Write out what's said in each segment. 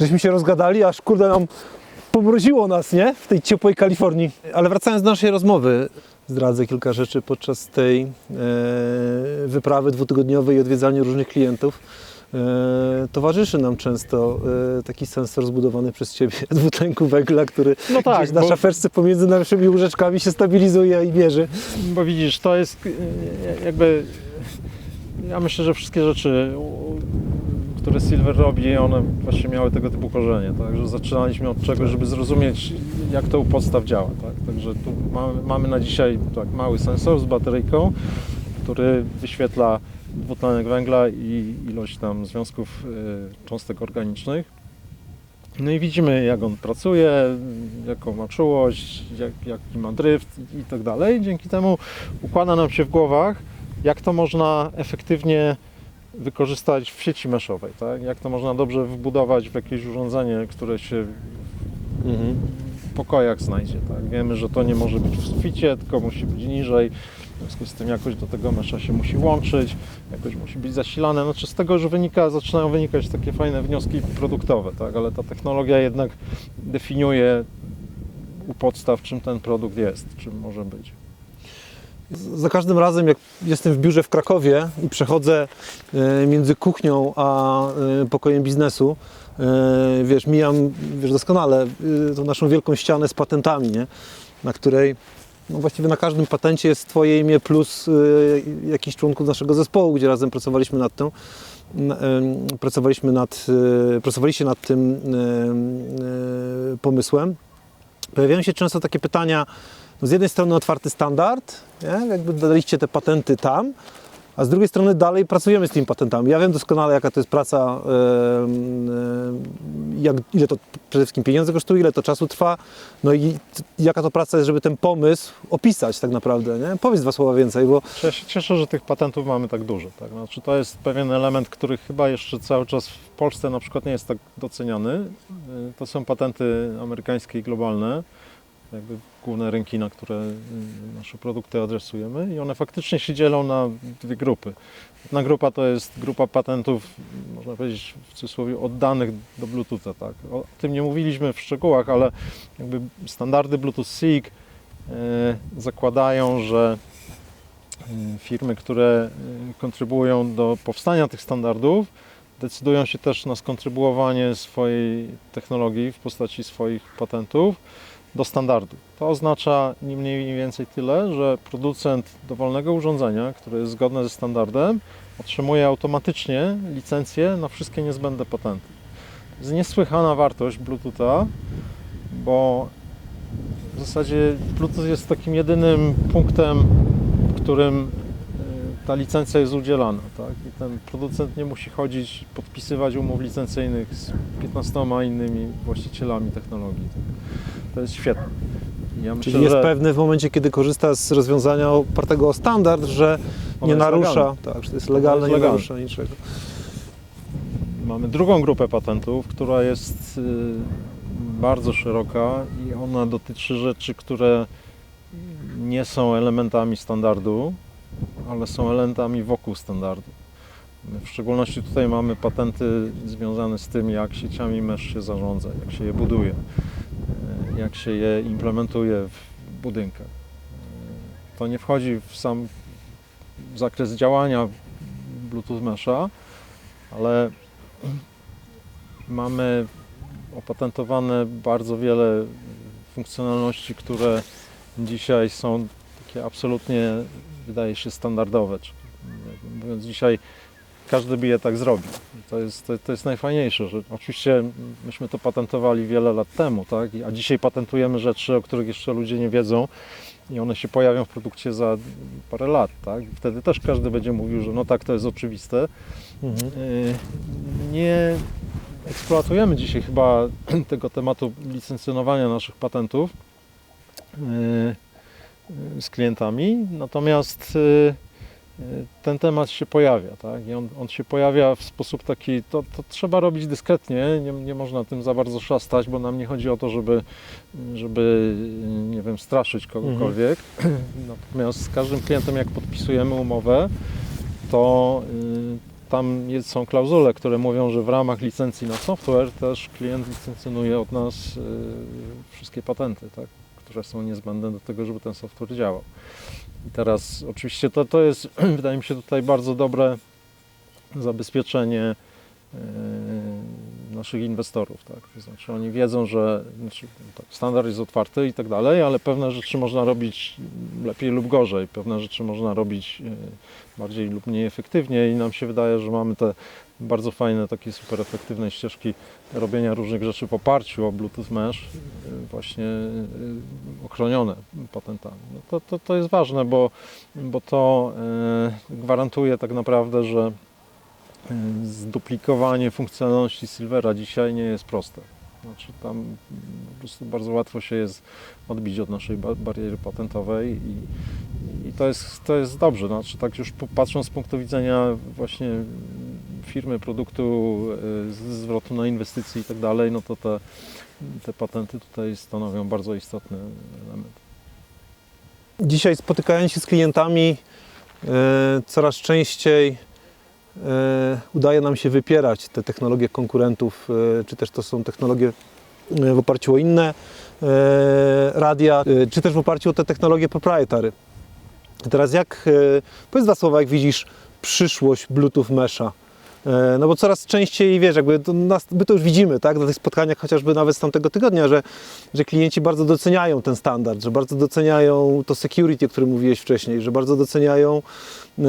żeśmy się rozgadali, aż kurde nam pomroziło nas, nie? W tej ciepłej Kalifornii. Ale wracając do naszej rozmowy, zdradzę kilka rzeczy podczas tej e, wyprawy dwutygodniowej i odwiedzania różnych klientów. E, towarzyszy nam często e, taki sensor zbudowany przez Ciebie dwutlenku węgla, który No tak, gdzieś na bo- szafeczce pomiędzy naszymi łóżeczkami się stabilizuje i mierzy. Bo widzisz, to jest e, jakby. Ja myślę, że wszystkie rzeczy, które Silver robi, one właśnie miały tego typu korzenie. Także zaczynaliśmy od czegoś, żeby zrozumieć, jak to u podstaw działa. Tak? Także tu mamy, mamy na dzisiaj tak, mały sensor z bateryjką, który wyświetla dwutlenek węgla i ilość tam związków e, cząstek organicznych. No i widzimy, jak on pracuje, jaką ma czułość, jak, jaki ma dryft i tak dalej. Dzięki temu układa nam się w głowach, jak to można efektywnie wykorzystać w sieci meszowej, tak? jak to można dobrze wbudować w jakieś urządzenie, które się w pokojach znajdzie. Tak? Wiemy, że to nie może być w suficie, tylko musi być niżej. W związku z tym jakoś do tego mesza się musi łączyć, jakoś musi być zasilane. Znaczy z tego już wynika, zaczynają wynikać takie fajne wnioski produktowe, tak? ale ta technologia jednak definiuje u podstaw, czym ten produkt jest, czym może być. Za każdym razem, jak jestem w biurze w Krakowie i przechodzę e, między kuchnią a e, pokojem biznesu, e, wiesz, mijam wiesz, doskonale tą naszą wielką ścianę z patentami, nie? na której no właściwie na każdym patencie jest Twoje imię plus jakiś członków naszego zespołu, gdzie razem pracowaliśmy nad tym. Pracowaliśmy nad, pracowaliście nad tym em, pomysłem. Pojawiają się często takie pytania, no z jednej strony otwarty standard, nie? jakby daliście te patenty tam, a z drugiej strony dalej pracujemy z tymi patentami. Ja wiem doskonale, jaka to jest praca, em, jak, ile to przede wszystkim pieniędzy kosztuje, ile to czasu trwa, no i jaka to praca jest, żeby ten pomysł opisać tak naprawdę. Nie? Powiedz dwa słowa więcej, bo Ja się cieszę, że tych patentów mamy tak dużo. Tak? Znaczy, to jest pewien element, który chyba jeszcze cały czas w Polsce na przykład nie jest tak doceniany. Y, To są patenty amerykańskie i globalne, jakby główne rynki, na które y, nasze produkty adresujemy i one faktycznie się dzielą na dwie grupy. Jedna grupa to jest grupa patentów, można powiedzieć w cudzysłowie, oddanych do Bluetootha. Tak? O tym nie mówiliśmy w szczegółach, ale jakby standardy Bluetooth SIG y, zakładają, że y, firmy, które kontrybuują do powstania tych standardów, decydują się też na skontrybuowanie swojej technologii w postaci swoich patentów do standardu. To oznacza ni mniej ni więcej tyle, że producent dowolnego urządzenia, które jest zgodne ze standardem, otrzymuje automatycznie licencję na wszystkie niezbędne patenty. To jest niesłychana wartość Bluetootha, bo w zasadzie Bluetooth jest takim jedynym punktem, w którym ta licencja jest udzielana. Tak? I ten producent nie musi chodzić, podpisywać umów licencyjnych z 15 innymi właścicielami technologii. To jest świetne. Ja myślę, czyli jest że pewny w momencie, kiedy korzysta z rozwiązania opartego o standard, że nie narusza, tak, że to jest legalne, jest nie narusza niczego. Mamy drugą grupę patentów, która jest y, bardzo szeroka i ona dotyczy rzeczy, które nie są elementami standardu, ale są elementami wokół standardu. W szczególności tutaj mamy patenty związane z tym, jak sieciami mesh się zarządza, jak się je buduje, y, jak się je implementuje w budynkach. Y, To nie wchodzi w sam zakres działania Bluetooth Mesha, ale mamy opatentowane bardzo wiele funkcjonalności, które dzisiaj są takie absolutnie, wydaje się, standardowe. Czyli, Mówiąc dzisiaj, każdy by je tak zrobił. To jest, to, to jest najfajniejsze, że oczywiście myśmy to patentowali wiele lat temu, tak? A dzisiaj patentujemy rzeczy, o których jeszcze ludzie nie wiedzą i one się pojawią w produkcie za parę lat, tak? Wtedy też każdy będzie mówił, że no tak, to jest oczywiste, Mhm. Y, Nie eksploatujemy dzisiaj chyba tego tematu licencjonowania naszych patentów y, z klientami, natomiast y, y, ten temat się pojawia, tak? I on, on się pojawia w sposób taki, to, to trzeba robić dyskretnie, nie, nie można tym za bardzo szastać, bo nam nie chodzi o to, żeby, żeby y, nie wiem, straszyć kogokolwiek. Natomiast z każdym klientem, jak podpisujemy umowę, to y, tam jest, są klauzule, które mówią, że w ramach licencji na software też klient licencjonuje od nas y, wszystkie patenty, tak? Które są niezbędne do tego, żeby ten software działał. I teraz oczywiście to, to jest, wydaje mi się, tutaj bardzo dobre zabezpieczenie y, naszych inwestorów. Tak? To znaczy oni wiedzą, że znaczy, tak, standard jest otwarty i tak dalej, ale pewne rzeczy można robić lepiej lub gorzej, pewne rzeczy można robić y, bardziej lub mniej efektywnie i nam się wydaje, że mamy te bardzo fajne, takie super efektywne ścieżki robienia różnych rzeczy w oparciu o Bluetooth Mesh, y, właśnie y, ochronione patentami. No to, to, to jest ważne, bo, bo to y, gwarantuje tak naprawdę, że zduplikowanie funkcjonalności Silvera dzisiaj nie jest proste. Znaczy tam po prostu bardzo łatwo się jest odbić od naszej ba- bariery patentowej i, i to, jest, to jest dobrze. Znaczy tak już patrząc z punktu widzenia właśnie firmy, produktu, z- zwrotu na inwestycje i tak dalej, no to te, te patenty tutaj stanowią bardzo istotny element. Dzisiaj spotykając się z klientami, e, coraz częściej e, udaje nam się wypierać te technologie konkurentów, e, czy też to są technologie e, w oparciu o inne e, radia, e, czy też w oparciu o te technologie proprietary. Teraz jak, e, powiedz dwa słowa, jak widzisz przyszłość Bluetooth Mesha? E, No bo coraz częściej, wiesz, jakby to, nas, my to już widzimy, tak, na tych spotkaniach chociażby nawet z tamtego tygodnia, że, że klienci bardzo doceniają ten standard, że bardzo doceniają to security, o którym mówiłeś wcześniej, że bardzo doceniają, e,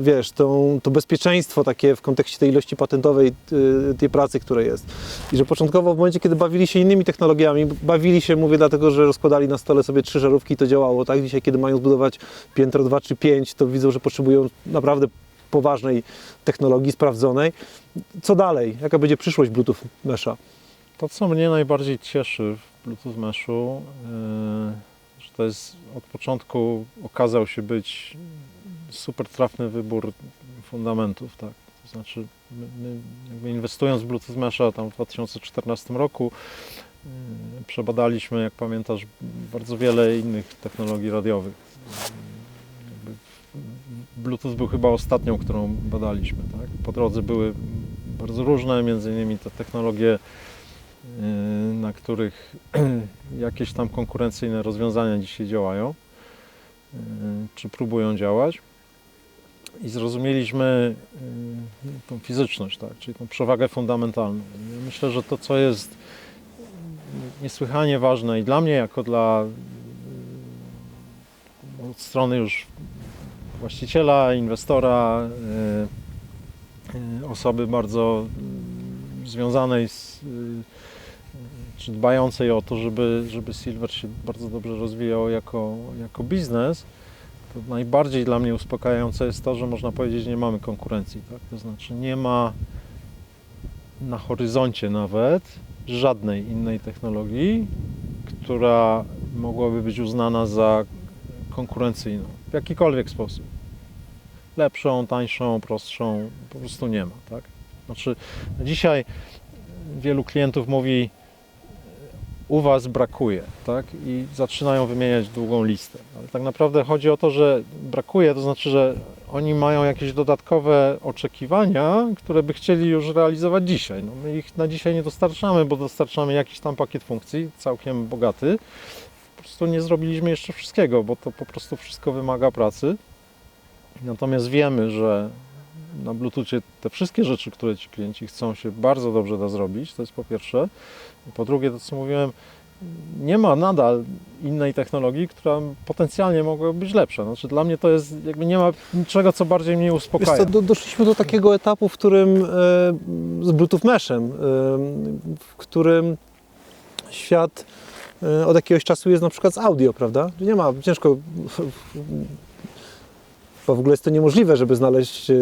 wiesz, tą, to bezpieczeństwo takie w kontekście tej ilości patentowej e, tej pracy, która jest. I że początkowo w momencie, kiedy bawili się innymi technologiami, bawili się, mówię dlatego, że rozkładali na stole sobie trzy żarówki i to działało, tak? Dzisiaj, kiedy mają zbudować piętro 2 czy 5, to widzą, że potrzebują naprawdę poważnej technologii, sprawdzonej. Co dalej? Jaka będzie przyszłość Bluetooth Mesha? To, co mnie najbardziej cieszy w Bluetooth Meshu, yy, że to jest od początku okazał się być super trafny wybór fundamentów, tak. To znaczy, my, my inwestując w Bluetooth Mesha tam w 2014 roku, yy, przebadaliśmy, jak pamiętasz, bardzo wiele innych technologii radiowych. Bluetooth był chyba ostatnią, którą badaliśmy, tak. Po drodze były bardzo różne, między innymi te technologie y, na których jakieś tam konkurencyjne rozwiązania dzisiaj działają, y, czy próbują działać. I zrozumieliśmy y, tą fizyczność, tak, czyli tą przewagę fundamentalną. I Myślę, że to, co jest niesłychanie ważne i dla mnie, jako dla od strony już właściciela, inwestora, y, y, osoby bardzo y, związanej z, y, czy dbającej o to, żeby, żeby Silver się bardzo dobrze rozwijał jako, jako biznes, to najbardziej dla mnie uspokajające jest to, że można powiedzieć, że nie mamy konkurencji. Tak? To znaczy nie ma na horyzoncie nawet żadnej innej technologii, która mogłaby być uznana za konkurencyjną w jakikolwiek sposób. Lepszą, tańszą, prostszą, po prostu nie ma. Tak? Znaczy, dzisiaj wielu klientów mówi, u Was brakuje, tak? I zaczynają wymieniać długą listę. Ale tak naprawdę chodzi o to, że brakuje, to znaczy, że oni mają jakieś dodatkowe oczekiwania, które by chcieli już realizować dzisiaj. No, my ich na dzisiaj nie dostarczamy, bo dostarczamy jakiś tam pakiet funkcji, całkiem bogaty. Po prostu nie zrobiliśmy jeszcze wszystkiego, bo to po prostu wszystko wymaga pracy. Natomiast wiemy, że na Bluetoothie te wszystkie rzeczy, które ci klienci chcą, się bardzo dobrze da zrobić. To jest po pierwsze. Po drugie, to co mówiłem, nie ma nadal innej technologii, która potencjalnie mogłaby być lepsza. Znaczy, dla mnie to jest, jakby nie ma niczego, co bardziej mnie uspokaja. co, do, doszliśmy do takiego etapu, w którym e, z Bluetooth Meshem, e, w którym świat e, od jakiegoś czasu jest na przykład z audio, prawda? Nie ma, ciężko, bo w ogóle jest to niemożliwe, żeby znaleźć e,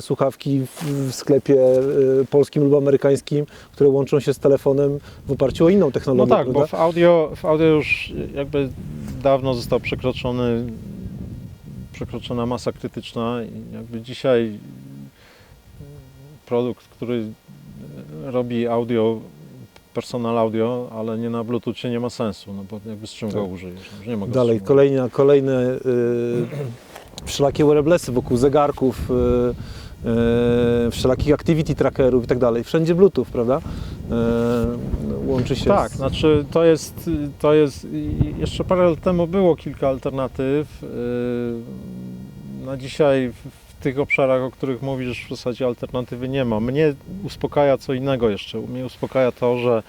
słuchawki w, w sklepie e, polskim lub amerykańskim, które łączą się z telefonem w oparciu o inną No technologię, tak, bo prawda? w audio, w audio już jakby dawno został przekroczony, przekroczona masa krytyczna i jakby dzisiaj produkt, który robi audio, personal audio, ale nie na Bluetoothie nie ma sensu, no bo jakby z czym go Tak. użyjesz? No, że nie ma go Dalej, czym kolejne, kolejne y, wszelakie wearablesy wokół zegarków, y, e, wszelakich activity trackerów i tak dalej. Wszędzie Bluetooth, prawda? E, łączy się Tak, z... znaczy to jest, to jest, jeszcze parę lat temu było kilka alternatyw. Yy, Na dzisiaj w- tych obszarach, o których mówisz, w zasadzie alternatywy nie ma. Mnie uspokaja co innego jeszcze. Mnie uspokaja to, że,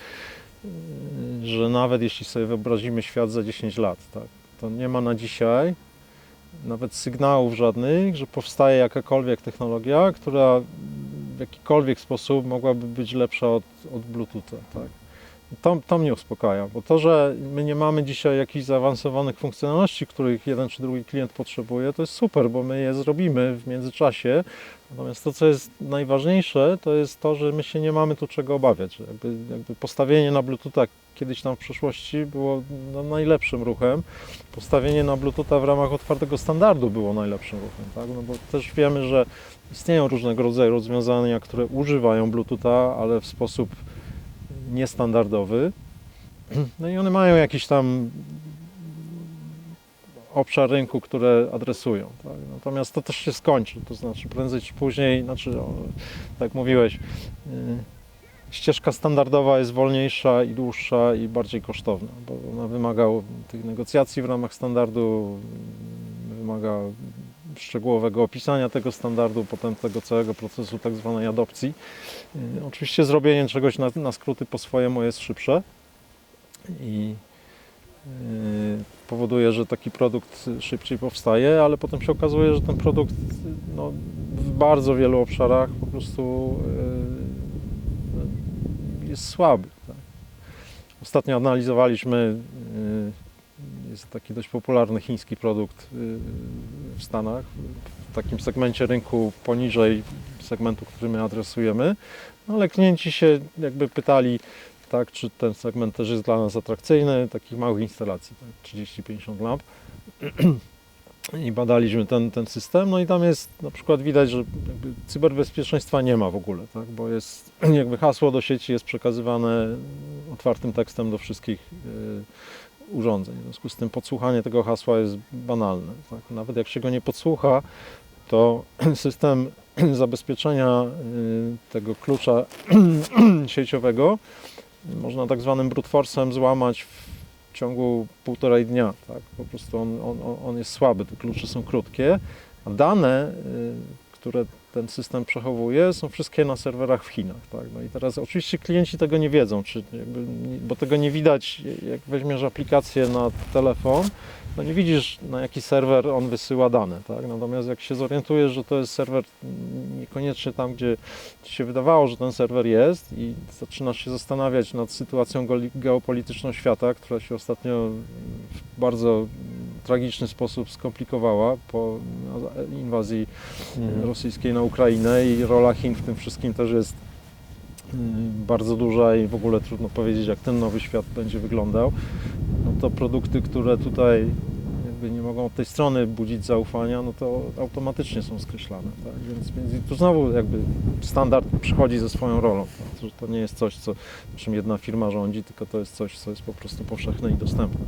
że nawet jeśli sobie wyobrazimy świat za 10 lat, tak, to nie ma na dzisiaj nawet sygnałów żadnych, że powstaje jakakolwiek technologia, która w jakikolwiek sposób mogłaby być lepsza od, od Bluetootha. Tak? To, to mnie uspokaja, bo to, że my nie mamy dzisiaj jakichś zaawansowanych funkcjonalności, których jeden czy drugi klient potrzebuje, to jest super, bo my je zrobimy w międzyczasie. Natomiast to, co jest najważniejsze, to jest to, że my się nie mamy tu czego obawiać. Jakby, jakby postawienie na Bluetootha kiedyś tam w przeszłości było no, najlepszym ruchem. Postawienie na Bluetootha w ramach otwartego standardu było najlepszym ruchem, tak? no bo też wiemy, że istnieją różnego rodzaju rozwiązania, które używają Bluetootha, ale w sposób niestandardowy. No i one mają jakiś tam obszar rynku, które adresują. Tak? Natomiast to też się skończy, to znaczy prędzej czy później, znaczy, o, tak mówiłeś, yy, ścieżka standardowa jest wolniejsza i dłuższa i bardziej kosztowna, bo ona wymaga tych negocjacji w ramach standardu, wymaga szczegółowego opisania tego standardu, potem tego całego procesu tak zwanej adopcji. Yy, Oczywiście zrobienie czegoś na, na skróty po swojemu jest szybsze i yy, powoduje, że taki produkt szybciej powstaje, ale potem się okazuje, że ten produkt no, w bardzo wielu obszarach po prostu yy, jest słaby. Tak. Ostatnio analizowaliśmy, jest taki dość popularny chiński produkt yy, w Stanach, w takim segmencie rynku poniżej segmentu, który my adresujemy, no, ale klienci się jakby pytali, tak, czy ten segment też jest dla nas atrakcyjny, takich małych instalacji, tak, 30-50 lamp. I badaliśmy ten, ten system, no i tam jest na przykład widać, że cyberbezpieczeństwa nie ma w ogóle, tak, bo jest jakby hasło do sieci jest przekazywane otwartym tekstem do wszystkich y, urządzeń. W związku z tym podsłuchanie tego hasła jest banalne. Tak? Nawet jak się go nie podsłucha, to system zabezpieczenia y, tego klucza sieciowego można tak zwanym brute force'em złamać w ciągu półtorej dnia. Tak? Po prostu on, on, on jest słaby, te klucze są krótkie, a dane, y, które ten system przechowuje, są wszystkie na serwerach w Chinach. Tak? No i teraz oczywiście klienci tego nie wiedzą, czy bo tego nie widać, jak weźmiesz aplikację na telefon, no nie widzisz na jaki serwer on wysyła dane, tak? Natomiast jak się zorientujesz, że to jest serwer niekoniecznie tam, gdzie ci się wydawało, że ten serwer jest i zaczynasz się zastanawiać nad sytuacją geopolityczną świata, która się ostatnio bardzo tragiczny sposób skomplikowała po inwazji rosyjskiej na Ukrainę i rola Chin w tym wszystkim też jest y, bardzo duża i w ogóle trudno powiedzieć, jak ten nowy świat będzie wyglądał. No to produkty, które tutaj jakby nie mogą od tej strony budzić zaufania, no to automatycznie są skreślane. Tak? Więc, więc tu znowu jakby standard przychodzi ze swoją rolą. Tak? To nie jest coś, co, czym jedna firma rządzi, tylko to jest coś, co jest po prostu powszechne i dostępne.